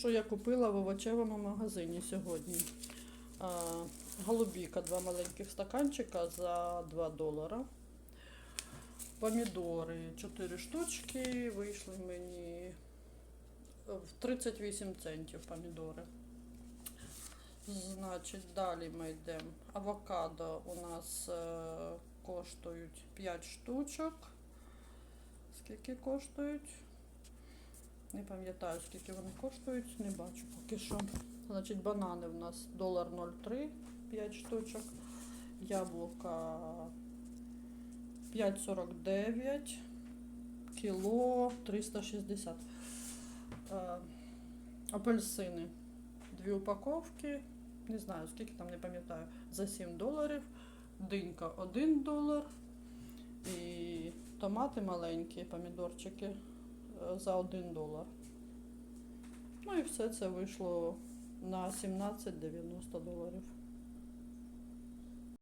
що я купила в овочевому магазині сьогодні. Голубіка, два маленьких стаканчика за 2 долара. Помідори 4 штучки вийшли мені в 38 центів помідори. Значить, далі ми йдемо. Авокадо у нас е, коштують 5 штучок. Скільки коштують? Не пам'ятаю, скільки вони коштують, не бачу поки що. Значить, банани в нас долар 0,3, 5 штучок. Яблука 5,49, кіло 360. Е, апельсини. Дві упаковки. Не знаю, скільки там, не пам'ятаю, за 7 доларів. Динька 1 долар. І томати маленькі, помідорчики за 1 долар. Ну і все це вийшло на 17,90 доларів.